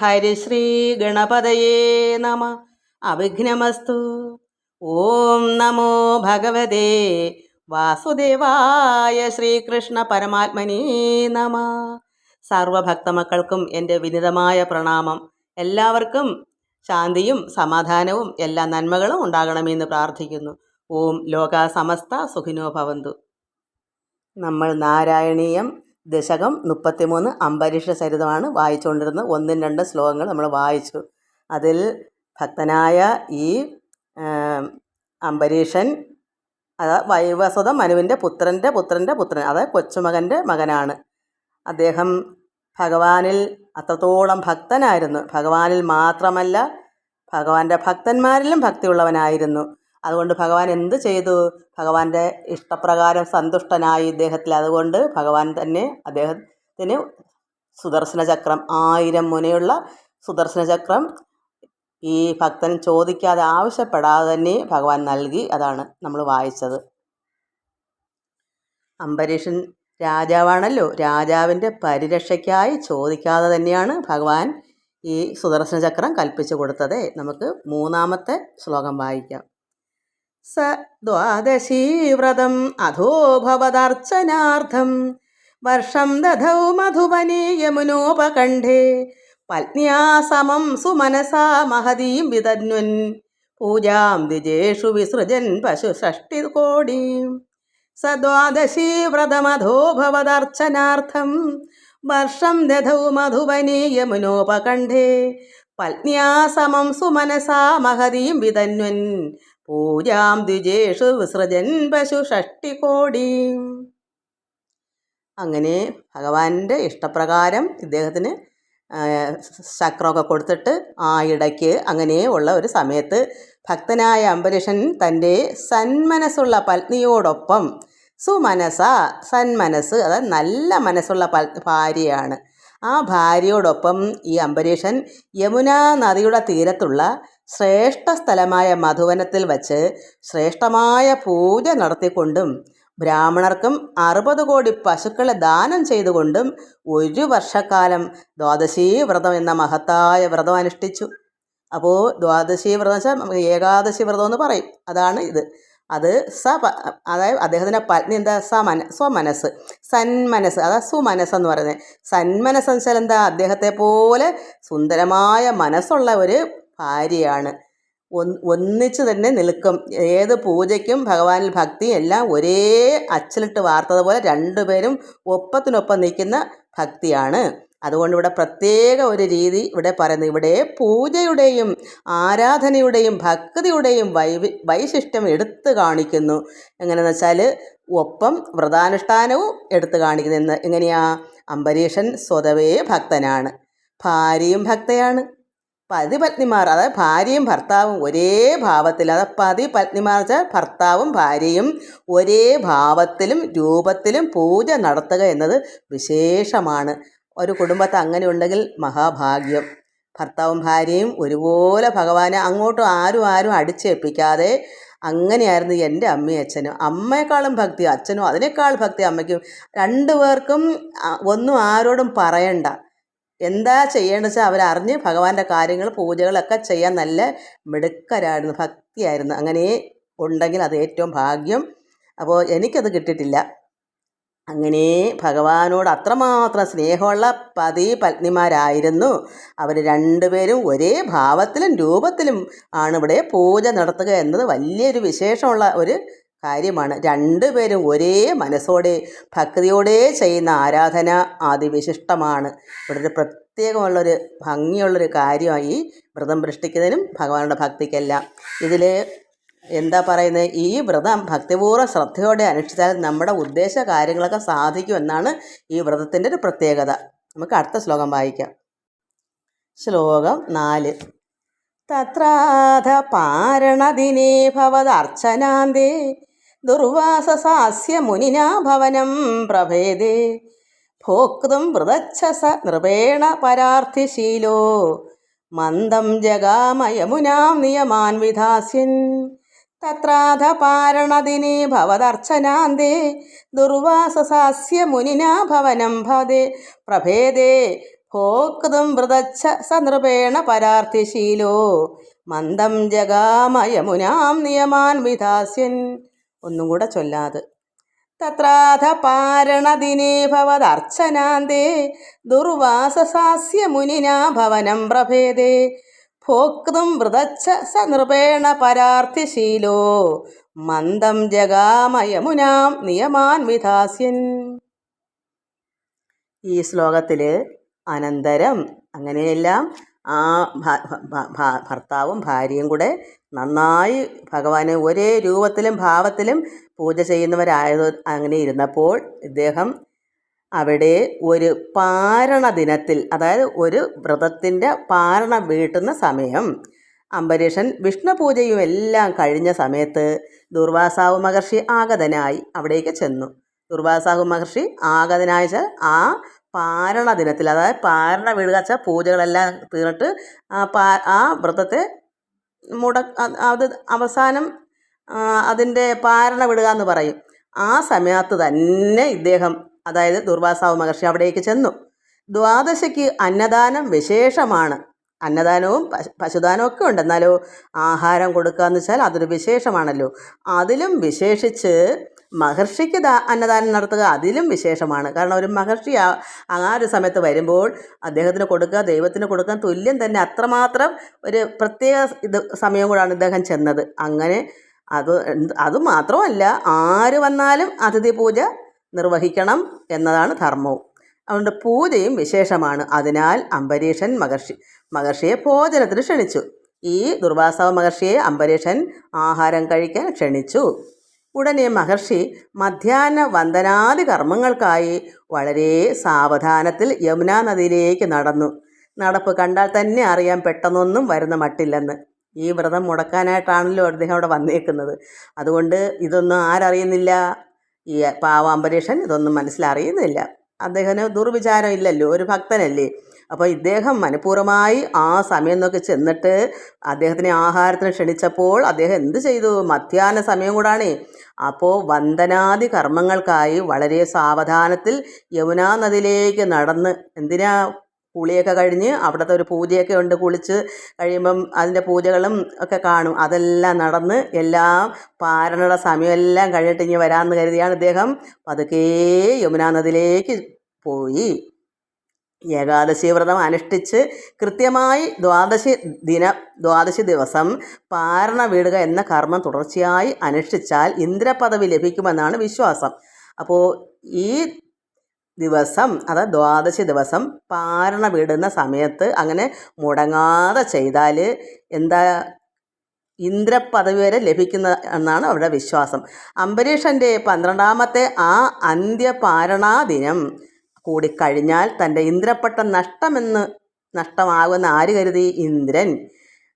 ഹരിശ്രീ ഗണപതയേ നമ. അവിഘ്നമസ്തു. ഓം നമോ ഭഗവതേ. വാസുദേവായ ശ്രീകൃഷ്ണ പരമാത്മനേ നമ. സർവഭക്തമക്കൾക്കും എന്റെ വിനിതമായ പ്രണാമം. എല്ലാവർക്കും ശാന്തിയും സമാധാനവും എല്ലാ നന്മകളും ഉണ്ടാകണമെന്ന് പ്രാർത്ഥിക്കുന്നു. ഓം ലോക സമസ്ത സുഖിനോ ഭവന്തു. നമ്മൾ നാരായണീയം ദശകം മുപ്പത്തിമൂന്ന് അംബരീഷ സരിതമാണ് വായിച്ചുകൊണ്ടിരുന്നത്. ഒന്നും രണ്ട് ശ്ലോകങ്ങൾ നമ്മൾ വായിച്ചു. അതിൽ ഭക്തനായ ഈ അംബരീഷൻ അത് വൈവസ്വത മനുവിന്റെ പുത്രന്റെ പുത്രന്റെ പുത്രൻ അതായത് കൊച്ചുമകന്റെ മകനാണ്. അദ്ദേഹം ഭഗവാനിൽ അത്രത്തോളം ഭക്തനായിരുന്നു. ഭഗവാനിൽ മാത്രമല്ല ഭഗവാന്റെ ഭക്തന്മാരിലും ഭക്തിയുള്ളവനായിരുന്നു. അതുകൊണ്ട് ഭഗവാൻ എന്ത് ചെയ്തു? ഭഗവാന്റെ ഇഷ്ടപ്രകാരം സന്തുഷ്ടനായി ഇദ്ദേഹത്തിൽ. അതുകൊണ്ട് ഭഗവാൻ തന്നെ അദ്ദേഹത്തിന് സുദർശന ചക്രം ആയിരം മുനയുള്ള സുദർശന ചക്രം ഈ ഭക്തൻ ചോദിക്കാതെ ആവശ്യപ്പെടാതെ തന്നെ ഭഗവാൻ നൽകി. അതാണ് നമ്മൾ വായിച്ചത്. അംബരീഷൻ രാജാവാണല്ലോ. രാജാവിന്റെ പരിരക്ഷയ്ക്കായി ചോദിക്കാതെ തന്നെയാണ് ഭഗവാൻ ഈ സുദർശന ചക്രം കൽപ്പിച്ചു കൊടുത്തത്. നമുക്ക് മൂന്നാമത്തെ ശ്ലോകം വായിക്കാം. സ ദ്വാദശീ വ്രതം അധോഭവദർച്ചനാർത്ഥം വർഷം ദധൗ മധുവനേ യമുനോപകണ്ഠേ പത്നിയാ സമം സുമനസാ മഹതീം വിതന്വൻ പൂജാം ദ്വിജേഷു വിസൃജൻ പശു ഷഷ്ടികോടീം സ ദ്വാദശീ വ്രതമധോഭവദർച്ചനാർത്ഥം വർഷം ദധൗ മധുവനേ യമുനോപകണ്ഠേ പത്നിയാ സമം സുമനസാ മഹതീം വിതന്വൻ പൂജാം ദ്വിജേഷു വിസൃജൻ പശു ഷഷ്ടികോടീം. അങ്ങനെ ഭഗവാന്റെ ഇഷ്ടപ്രകാരം ഇദ്ദേഹത്തിന് ശക്രമൊക്കെ കൊടുത്തിട്ട് ആ ഇടയ്ക്ക് അങ്ങനെ ഉള്ള ഒരു സമയത്ത് ഭക്തനായ അംബരീഷൻ തന്റെ സന്മനസ്സുള്ള പത്നിയോടൊപ്പം സുമനസ സന്മനസ് അതായത് നല്ല മനസ്സുള്ള പ ഭാര്യയാണ്. ആ ഭാര്യയോടൊപ്പം ഈ അംബരീഷൻ യമുനാ നദിയുടെ തീരത്തുള്ള ശ്രേഷ്ഠ സ്ഥലമായ മധുവനത്തിൽ വച്ച് ശ്രേഷ്ഠമായ പൂജ നടത്തിക്കൊണ്ടും ബ്രാഹ്മണർക്കും അറുപത് കോടി പശുക്കളെ ദാനം ചെയ്തുകൊണ്ടും ഒരു വർഷക്കാലം ദ്വാദശീ വ്രതം എന്ന മഹത്തായ വ്രതം അനുഷ്ഠിച്ചു. അപ്പോൾ ദ്വാദശി വ്രതം വെച്ചാൽ ഏകാദശി വ്രതം എന്ന് പറയും. അതാണ് ഇത്. അത് സ അതായത് അദ്ദേഹത്തിന്റെ പത്നി എന്താ? സമന സ്വമനസ്. സന്മനസ്. അതാ സുമനസ് എന്ന് പറയുന്നത്. സന്മനസ് എന്ന് വെച്ചാൽ എന്താ? അദ്ദേഹത്തെ പോലെ സുന്ദരമായ മനസ്സുള്ള ഒരു ഭാര്യയാണ്. ഒന്ന് ഒന്നിച്ച് തന്നെ നിൽക്കും. ഏത് പൂജയ്ക്കും ഭഗവാനിൽ ഭക്തി എല്ലാം ഒരേ അച്ചിലിട്ട് വാർത്തതുപോലെ രണ്ടുപേരും ഒപ്പത്തിനൊപ്പം നിൽക്കുന്ന ഭക്തിയാണ്. അതുകൊണ്ട് ഇവിടെ പ്രത്യേക ഒരു രീതി ഇവിടെ പറയുന്നത് ഇവിടെ പൂജയുടെയും ആരാധനയുടെയും ഭക്തിയുടെയും വൈവി വൈശിഷ്ട്യം എടുത്തു കാണിക്കുന്നു. എങ്ങനെയെന്ന് വെച്ചാൽ ഒപ്പം വ്രതാനുഷ്ഠാനവും എടുത്തു കാണിക്കുന്നത് എങ്ങനെയാ? അംബരീഷൻ സ്വതവേ ഭക്തനാണ്. ഭാര്യയും ഭക്തയാണ്. പതി പത്നിമാർ അതായത് ഭാര്യയും ഭർത്താവും ഒരേ ഭാവത്തിൽ അതായത് പതി പത്നിമാർ വെച്ചാൽ ഭർത്താവും ഭാര്യയും ഒരേ ഭാവത്തിലും രൂപത്തിലും പൂജ നടത്തുക എന്നത് വിശേഷമാണ്. ഒരു കുടുംബത്തെ അങ്ങനെ ഉണ്ടെങ്കിൽ മഹാഭാഗ്യം. ഭർത്താവും ഭാര്യയും ഒരുപോലെ ഭഗവാനെ അങ്ങോട്ടും ആരും ആരും അടിച്ചേൽപ്പിക്കാതെ അങ്ങനെയായിരുന്നു എന്റെ അമ്മയും അച്ഛനും. അമ്മയെക്കാളും ഭക്തി അച്ഛനും അതിനേക്കാൾ ഭക്തി അമ്മയ്ക്കും. രണ്ടു പേർക്കും ഒന്നും ആരോടും പറയണ്ട. എന്താ ചെയ്യേണ്ടത് വെച്ചാൽ അവരറിഞ്ഞ് ഭഗവാന്റെ കാര്യങ്ങൾ പൂജകളൊക്കെ ചെയ്യാൻ നല്ല മിടുക്കരായിരുന്നു ഭക്തിയായിരുന്നു. അങ്ങനെ ഉണ്ടെങ്കിൽ അത് ഏറ്റവും ഭാഗ്യം. അപ്പോൾ എനിക്കത് കിട്ടിയിട്ടില്ല. അങ്ങനെ ഭഗവാനോട് അത്രമാത്രം സ്നേഹമുള്ള പതി പത്നിമാരായിരുന്നു അവർ രണ്ടുപേരും ഒരേ ഭാവത്തിലും രൂപത്തിലും ആണ് ഇവിടെ പൂജ നടത്തുക എന്നത് വലിയൊരു വിശേഷമുള്ള ഒരു കാര്യമാണ്. രണ്ടുപേരും ഒരേ മനസ്സോടെ ഭക്തിയോടെ ചെയ്യുന്ന ആരാധന അതിവിശിഷ്ടമാണ്. ഇവിടെ ഒരു പ്രത്യേകമുള്ളൊരു ഭംഗിയുള്ളൊരു കാര്യമായി വ്രതം പ്രതിഷ്ഠിക്കുന്നതിനും ഭഗവാനുടെ ഭക്തിക്കെല്ലാം. ഇതിൽ എന്താ പറയുന്നത് ഈ വ്രതം ഭക്തിപൂർവം ശ്രദ്ധയോടെ അനുഷ്ഠിച്ചാൽ നമ്മുടെ ഉദ്ദേശ കാര്യങ്ങളൊക്കെ സാധിക്കുമെന്നാണ് ഈ വ്രതത്തിന്റെ ഒരു പ്രത്യേകത. നമുക്ക് അടുത്ത ശ്ലോകം വായിക്കാം. ശ്ലോകം നാല്. തത്രാധ പാരണദിനേ ഭവദർച്ചനാന്തേ ദുർവാസസാസ്യ മുനിനാ ഭവനം പ്രഭേദേ. ഭോക്തും വൃതച്ഛസ നൃപേണ പരാർത്ഥിശീലോ. മന്ദം ജഗാമയമുനാം നിയമാൻ വിധാസ്യൻ. തത്രാധ പാരണദിനേ ഭവദർച്ചനാന്തേ. ദുർവാസസാസ്യ മുനിനാ ഭവനം ഭവതേ പ്രഭേദേ ഭോക്തും വൃതച്ഛ സനൃപേണ പരാർത്ഥിശീലോ. മന്ദം ജഗാമയമുനാം നിയമാൻ വിധാസ്യൻ. ഒന്നും കൂടെ ചൊല്ലാതെ. തത്രാധ പാരണദിനേ ഭവദർച്ചനാന്തേ ദുർവാസസാസ്യ മുനിനാ ഭവനം പ്രഭേദേ. ഭോക്തും വൃതച്ഛ സ നൃപേണ പരാർത്ഥിശീലോ മന്ദം ജഗാമയമുനാം നിയമാൻ വിധാസ്യൻ ഈ ശ്ലോകത്തിൽ അനന്തരം അങ്ങനെയെല്ലാം ആ ഭർത്താവും ഭാര്യയും കൂടെ നന്നായി ഭഗവാനെ ഒരേ രൂപത്തിലും ഭാവത്തിലും പൂജ ചെയ്യുന്നവരായത് അങ്ങനെ ഇരുന്നപ്പോൾ ഇദ്ദേഹം അവിടെ ഒരു പാരണ ദിനത്തിൽ അതായത് ഒരു വ്രതത്തിന്റെ പാരണ വീട്ടുന്ന സമയം അംബരീഷൻ വിഷ്ണു പൂജയും എല്ലാം കഴിഞ്ഞ സമയത്ത് ദുർവാസാവ് മഹർഷി ആഗതനായി അവിടേക്ക് ചെന്നു. ദുർവാസാഹു മഹർഷി ആഗതനായ ആ പാരണ ദിനത്തിൽ അതായത് പാരണ വീടുക വെച്ചാൽ പൂജകളെല്ലാം തീർന്നിട്ട് ആ പാ ആ വ്രതത്തെ മുട അത് അവസാനം അതിന്റെ പാരണ വിടുക എന്ന് പറയും. ആ സമയത്ത് തന്നെ ഇദ്ദേഹം അതായത് ദുർവാസാവ് മഹർഷി അവിടേക്ക് ചെന്നു. ദ്വാദശയ്ക്ക് അന്നദാനം വിശേഷമാണ്. അന്നദാനവും പശു പശുദാനവും ഒക്കെ ഉണ്ട്. എന്നാലോ ആഹാരം കൊടുക്കുക എന്ന് വെച്ചാൽ അതൊരു വിശേഷമാണല്ലോ. അതിലും വിശേഷിച്ച് മഹർഷിക്ക് ദാ അന്നദാനം നടത്തുക അതിലും വിശേഷമാണ്. കാരണം ഒരു മഹർഷി ആ ആ ഒരു സമയത്ത് വരുമ്പോൾ അദ്ദേഹത്തിന് കൊടുക്കുക ദൈവത്തിന് കൊടുക്കാൻ തുല്യം തന്നെ അത്രമാത്രം ഒരു പ്രത്യേക ഇത് സമയം കൂടാണ് ഇദ്ദേഹം ചെന്നത്. അങ്ങനെ അത് അത് മാത്രമല്ല ആര് വന്നാലും അതിഥി പൂജ നിർവഹിക്കണം എന്നതാണ് ധർമ്മവും. അതുകൊണ്ട് പൂജയും വിശേഷമാണ്. അതിനാൽ അംബരീഷൻ മഹർഷി മഹർഷിയെ ഭോജനത്തിന് ക്ഷണിച്ചു. ഈ ദുർവാസവ മഹർഷിയെ അംബരീഷൻ ആഹാരം കഴിക്കാൻ ക്ഷണിച്ചു. ഉടനെ മഹർഷി മധ്യാഹ്ന വന്ദനാദി കർമ്മങ്ങൾക്കായി വളരെ സാവധാനത്തിൽ യമുനാ നദിയിലേക്ക് നടന്നു. നടപ്പ് കണ്ടാൽ തന്നെ അറിയാൻ പെട്ടെന്നൊന്നും വരുന്ന മട്ടില്ലെന്ന്. ഈ വ്രതം മുടക്കാനായിട്ടാണല്ലോ അദ്ദേഹം അവിടെ വന്നേക്കുന്നത്. അതുകൊണ്ട് ഇതൊന്നും ആരറിയുന്നില്ല. ഈ പാവ അംബരീഷൻ ഇതൊന്നും മനസ്സിലറിയുന്നില്ല. അദ്ദേഹത്തിന് ദുർവിചാരം ഇല്ലല്ലോ. ഒരു ഭക്തനല്ലേ? അപ്പോൾ ഇദ്ദേഹം മനഃപൂർവമായി ആ സമയം നോക്കി ചെന്നിട്ട് അദ്ദേഹത്തിനെ ആഹാരത്തിന് ക്ഷണിച്ചപ്പോൾ അദ്ദേഹം എന്ത് ചെയ്തു? മധ്യാഹ്ന സമയം കൂടാണ്. അപ്പോൾ വന്ദനാദി കർമ്മങ്ങൾക്കായി വളരെ സാവധാനത്തിൽ യമുനാ നദിയിലേക്ക് നടന്ന് എന്തിനാ കുളിയൊക്കെ കഴിഞ്ഞ് അവിടുത്തെ ഒരു പൂജയൊക്കെ ഉണ്ട് കുളിച്ച് കഴിയുമ്പം അതിന്റെ പൂജകളും ഒക്കെ കാണും. അതെല്ലാം നടന്ന് എല്ലാം പാരണയുടെ സമയമെല്ലാം കഴിഞ്ഞിട്ട് ഇനി വരാമെന്ന് കരുതിയാണ് ഇദ്ദേഹം. പതുക്കെ യമുനാ നദിയിലേക്ക് പോയി. ഏകാദശി വ്രതം അനുഷ്ഠിച്ച് കൃത്യമായി ദ്വാദശി ദിന ദ്വാദശി ദിവസം പാരണ വീടുക എന്ന കർമ്മം തുടർച്ചയായി അനുഷ്ഠിച്ചാൽ ഇന്ദ്രപദവി ലഭിക്കുമെന്നാണ് വിശ്വാസം. അപ്പോൾ ഈ ദിവസം അതായത് ദ്വാദശി ദിവസം പാരണ വീടുന്ന സമയത്ത് അങ്ങനെ മുടങ്ങാതെ ചെയ്താൽ എന്താ ഇന്ദ്രപദവി വരെ ലഭിക്കുന്ന എന്നാണ് അവരുടെ വിശ്വാസം. അംബരീഷന്റെ പന്ത്രണ്ടാമത്തെ ആ അന്ത്യപാരണാ ദിനം കൂടിക്കഴിഞ്ഞാൽ തന്റെ ഇന്ദ്രപ്പെട്ട നഷ്ടമെന്ന് നഷ്ടമാകുമെന്ന് ആര് കരുതി? ഇന്ദ്രൻ.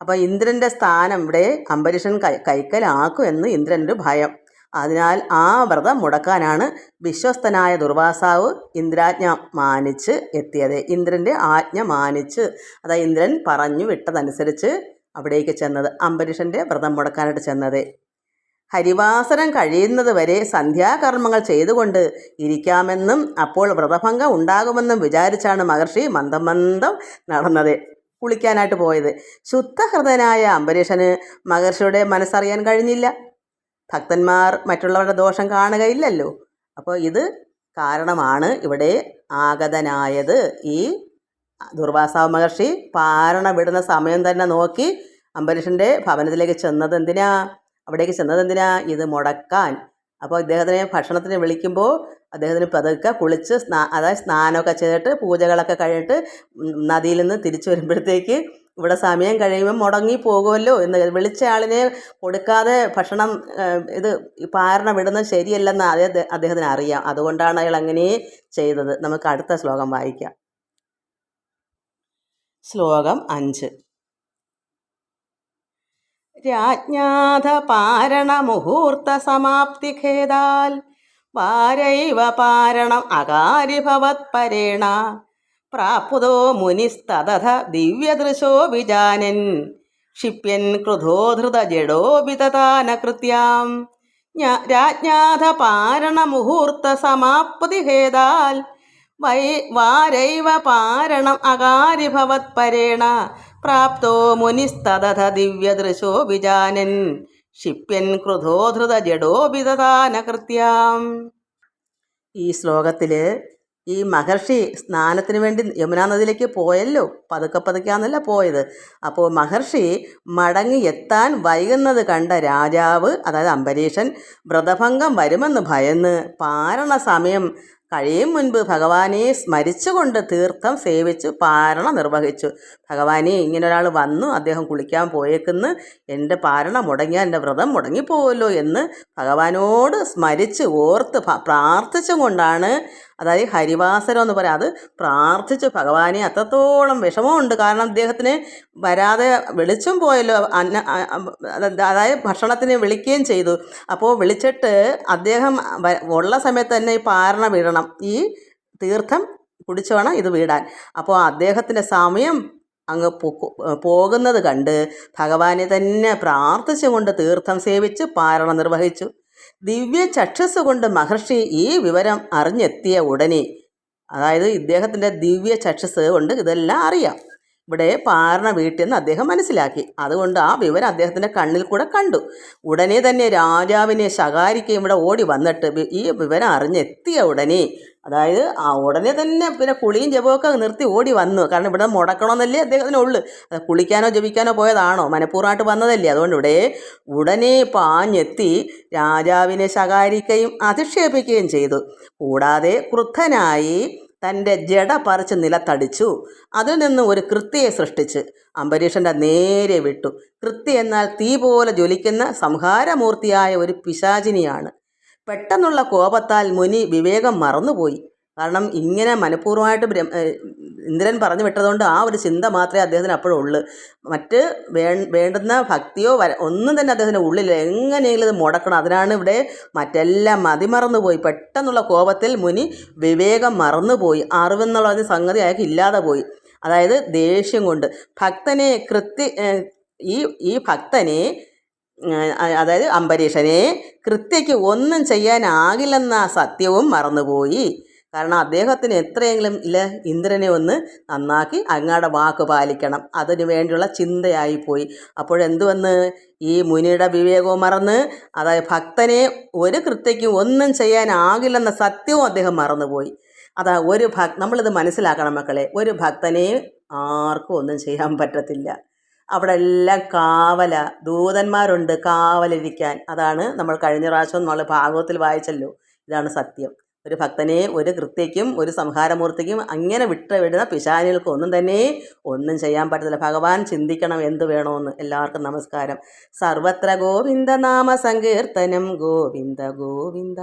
അപ്പോൾ ഇന്ദ്രന്റെ സ്ഥാനം ഇവിടെ അംബരീഷൻ കൈ കൈക്കലാക്കുമെന്ന് ഇന്ദ്രനൊരു ഭയം. അതിനാൽ ആ വ്രതം മുടക്കാനാണ് വിശ്വസ്തനായ ദുർവാസാവ് ഇന്ദ്രാജ്ഞ മാനിച്ച് എത്തിയത്. ഇന്ദ്രന്റെ ആജ്ഞ മാനിച്ച് അതായത് ഇന്ദ്രൻ പറഞ്ഞു വിട്ടതനുസരിച്ച് അവിടേക്ക് ചെന്നത് അംബരീഷന്റെ വ്രതം മുടക്കാനായിട്ട് ചെന്നത്. ഹരിവാസരം കഴിയുന്നത് വരെ സന്ധ്യാകർമ്മങ്ങൾ ചെയ്തുകൊണ്ട് ഇരിക്കാമെന്നും അപ്പോൾ വ്രതഭംഗം ഉണ്ടാകുമെന്നും വിചാരിച്ചാണ് മഹർഷി മന്ദം മന്ദം നടന്നത്. കുളിക്കാനായിട്ട് പോയത്. ശുദ്ധഹൃദയനായ അംബരീഷന് മഹർഷിയുടെ മനസ്സറിയാൻ കഴിഞ്ഞില്ല. ഭക്തന്മാർ മറ്റുള്ളവരുടെ ദോഷം കാണുകയില്ലല്ലോ. അപ്പോൾ ഇത് കാരണമാണ് ഇവിടെ ആഗതനായത്. ഈ ദുർവാസാവ് മഹർഷി പാരണ വിടുന്ന സമയം തന്നെ നോക്കി അംബരീഷന്റെ ഭവനത്തിലേക്ക് ചെന്നത് എന്തിനാ? അവിടേക്ക് ചെന്നത് എന്തിനാ ഇത് മുടക്കാൻ. അപ്പോൾ ഇദ്ദേഹത്തിനെ ഭക്ഷണത്തിന് വിളിക്കുമ്പോൾ അദ്ദേഹത്തിന് പതുക്കെ കുളിച്ച് സ്നാ അതായത് സ്നാനമൊക്കെ ചെയ്തിട്ട് പൂജകളൊക്കെ കഴിഞ്ഞിട്ട് നദിയിൽ നിന്ന് തിരിച്ചു വരുമ്പോഴത്തേക്ക് ഇവിടെ സമയം കഴിയുമ്പോൾ മുടങ്ങി പോകുമല്ലോ എന്ന് വിളിച്ച ആളിനെ കൊടുക്കാതെ ഭക്ഷണം ഇത് പാരണ വിടുന്നത് ശരിയല്ലെന്ന് അദ്ദേഹം അദ്ദേഹത്തിന് അറിയാം. അതുകൊണ്ടാണ് അയാൾ അങ്ങനെ ചെയ്തത്. നമുക്ക് അടുത്ത ശ്ലോകം വായിക്കാം. ശ്ലോകം അഞ്ച്. രാജ്ഞാഥ പാരണ മുഹൂർത്ത സമാപ്തി ഖേദാൽ വാരൈവ പാരണം അകാരിഭവത് പരേണ. പ്രാപ്തോ മുനിസ്തഥ ദിവ്യദൃശോ വിജാനൻ. ക്ഷിപ്യൻ ക്രുധോധൃത ജഡോ വിതതാന കൃത്യാം രാജ്ഞാഥ പാരണ മുഹൂർത്ത സമാപ്തി ഹേതാൽ വൈ വാരൈവ പാരണം അകാരിഭവത്പരേണ പ്രാപ്തോ മുനിസ്തഥ ദിവ്യദൃശോ വിജാനൻ. ക്ഷിപ്യൻ ക്രുധോധൃത ജഡോപിതദാനകൃത്യാം ഈ ശ്ലോകത്തിൽ ഈ മഹർഷി സ്നാനത്തിന് വേണ്ടി യമുനാ നദിയിലേക്ക് പോയല്ലോ. പതുക്കെ പതുക്കെയാന്നല്ല പോയത്. അപ്പോൾ മഹർഷി മടങ്ങി എത്താൻ വൈകുന്നത് കണ്ട രാജാവ് അതായത് അംബരീഷൻ വ്രതഭംഗം വരുമെന്ന് ഭയന്ന് പാരണ സമയം കഴിയും മുൻപ് ഭഗവാനെ സ്മരിച്ചുകൊണ്ട് തീർത്ഥം സേവിച്ച് പാരണ നിർവഹിച്ചു. ഭഗവാനെ ഇങ്ങനെ ഒരാൾ വന്നു അദ്ദേഹം കുളിക്കാൻ പോയേക്കുന്ന്. എന്റെ പാരണ മുടങ്ങിയാൽ എന്റെ വ്രതം മുടങ്ങിപ്പോവല്ലോ എന്ന് ഭഗവാനോട് സ്മരിച്ച് ഓർത്ത് പ്രാർത്ഥിച്ചും കൊണ്ടാണ് അതായത് ഹരിവാസരം എന്ന് പറയാം. അത് പ്രാർത്ഥിച്ചു ഭഗവാനെ അത്രത്തോളം വിഷമമുണ്ട്. കാരണം അദ്ദേഹത്തിന് വരാതെ വെളിച്ചം പോയല്ലോ. അന്ന അതായത് ഭക്ഷണത്തിന് വിളിക്കുകയും ചെയ്തു. അപ്പോൾ വിളിച്ചിട്ട് അദ്ദേഹം ഉള്ള സമയത്ത് തന്നെ ഈ പാരണ വീഴണം. ഈ തീർത്ഥം കുടിച്ചു വേണം ഇത് വീടാൻ. അപ്പോൾ അദ്ദേഹത്തിന്റെ സമയം അങ്ങ് പോകുന്നത് കണ്ട് ഭഗവാനെ തന്നെ പ്രാർത്ഥിച്ചുകൊണ്ട് തീർത്ഥം സേവിച്ച് പാരണ നിർവഹിച്ചു. ദിവ്യ ചക്ഷസ് കൊണ്ട് മഹർഷി ഈ വിവരം അറിഞ്ഞെത്തിയ ഉടനെ അതായത് ഇദ്ദേഹത്തിന്റെ ദിവ്യ ചക്ഷസ് കൊണ്ട് ഇതെല്ലാം അറിയാം. ഇവിടെ പാരണ വീട്ടിൽ നിന്ന് അദ്ദേഹം മനസ്സിലാക്കി. അതുകൊണ്ട് ആ വിവരം അദ്ദേഹത്തിന്റെ കണ്ണിൽ കൂടെ കണ്ടു. ഉടനെ തന്നെ രാജാവിനെ ശകാരിക്കുകയും ഇവിടെ ഓടി വന്നിട്ട് ഈ വിവരം അറിഞ്ഞെത്തിയ ഉടനെ അതായത് ആ ഉടനെ തന്നെ പിന്നെ കുളിയും ജപമൊക്കെ നിർത്തി ഓടി വന്നു. കാരണം ഇവിടെ മുടക്കണമെന്നല്ലേ അദ്ദേഹത്തിന് ഉള്ളു. അത് കുളിക്കാനോ ജപിക്കാനോ പോയതാണോ? മനഃപൂർവമായിട്ട് വന്നതല്ലേ. അതുകൊണ്ട് ഇവിടെ ഉടനെ പാഞ്ഞെത്തി രാജാവിനെ ശകാരിക്കുകയും അധിക്ഷേപിക്കുകയും ചെയ്തു. കൂടാതെ ക്രുദ്ധനായി തന്റെ ജട പറിച്ച് നിലത്തടിച്ചു. അതിൽ നിന്ന് ഒരു കൃത്യയെ സൃഷ്ടിച്ച് അംബരീഷന്റെ നേരെ വിട്ടു. കൃത്യ എന്നാൽ തീ പോലെ ജ്വലിക്കുന്ന സംഹാരമൂർത്തിയായ ഒരു പിശാചിനിയാണ്. പെട്ടെന്നുള്ള കോപത്താൽ മുനി വിവേകം മറന്നുപോയി. കാരണം ഇങ്ങനെ മനഃപൂർവമായിട്ട് ഇന്ദ്രൻ പറഞ്ഞു വിട്ടതുകൊണ്ട് ആ ഒരു ചിന്ത മാത്രമേ അദ്ദേഹത്തിന് അപ്പോഴും ഉള്ളൂ. മറ്റ് വേ വേണ്ടുന്ന ഭക്തിയോ വര ഒന്നും തന്നെ അദ്ദേഹത്തിന്റെ ഉള്ളിൽ എങ്ങനെയെങ്കിലും ഇത് മുടക്കണം. അതിനാണ് ഇവിടെ മറ്റെല്ലാം മതിമറന്നുപോയി. പെട്ടെന്നുള്ള കോപത്തിൽ മുനി വിവേകം മറന്നുപോയി. അറിവെന്നുള്ള ഒരു സംഗതി അയാൾക്ക് ഇല്ലാതെ പോയി. അതായത് ദേഷ്യം കൊണ്ട്. ഭക്തനെ കൃത്യ ഈ ഈ ഭക്തനെ അതായത് അംബരീഷനെ കൃത്യയ്ക്ക് ഒന്നും ചെയ്യാനാകില്ലെന്ന സത്യവും മറന്നുപോയി. കാരണം അദ്ദേഹത്തിന് എത്രയെങ്കിലും ഇല്ല ഇന്ദ്രനെ ഒന്ന് നന്നാക്കി അങ്ങയുടെ വാക്ക് പാലിക്കണം. അതിനു വേണ്ടിയുള്ള ചിന്തയായിപ്പോയി. അപ്പോഴെന്തു വന്ന് ഈ മുനിയുടെ വിവേകവും മറന്ന് അതായത് ഭക്തനെ ഒരു കൃത്യയ്ക്കും ഒന്നും ചെയ്യാനാകില്ലെന്ന സത്യവും അദ്ദേഹം മറന്നുപോയി. അതാ ഒരു ഭക് നമ്മളിത് മനസ്സിലാക്കണം മക്കളെ. ഒരു ഭക്തനെ ആർക്കും ഒന്നും ചെയ്യാൻ പറ്റത്തില്ല. അവിടെ എല്ലാം കാവല ദൂതന്മാരുണ്ട് കാവലിരിക്കാൻ. അതാണ് നമ്മൾ കഴിഞ്ഞ പ്രാവശ്യം നമ്മൾ ഭാഗവത്തിൽ വായിച്ചല്ലോ. ഇതാണ് സത്യം. ഒരു ഭക്തനെ ഒരു കൃത്യയ്ക്കും ഒരു സംഹാരമൂർത്തിക്കും അങ്ങനെ വിട്ടുവിടുന്ന വിടുന്ന പിശാചുകൾക്ക് ഒന്നും തന്നെ ഒന്നും ചെയ്യാൻ പറ്റത്തില്ല. ഭഗവാൻ ചിന്തിക്കണം എന്ത് വേണമെന്ന്. എല്ലാവർക്കും നമസ്കാരം. സർവത്ര ഗോവിന്ദ നാമ സങ്കീർത്തനം. ഗോവിന്ദ ഗോവിന്ദ.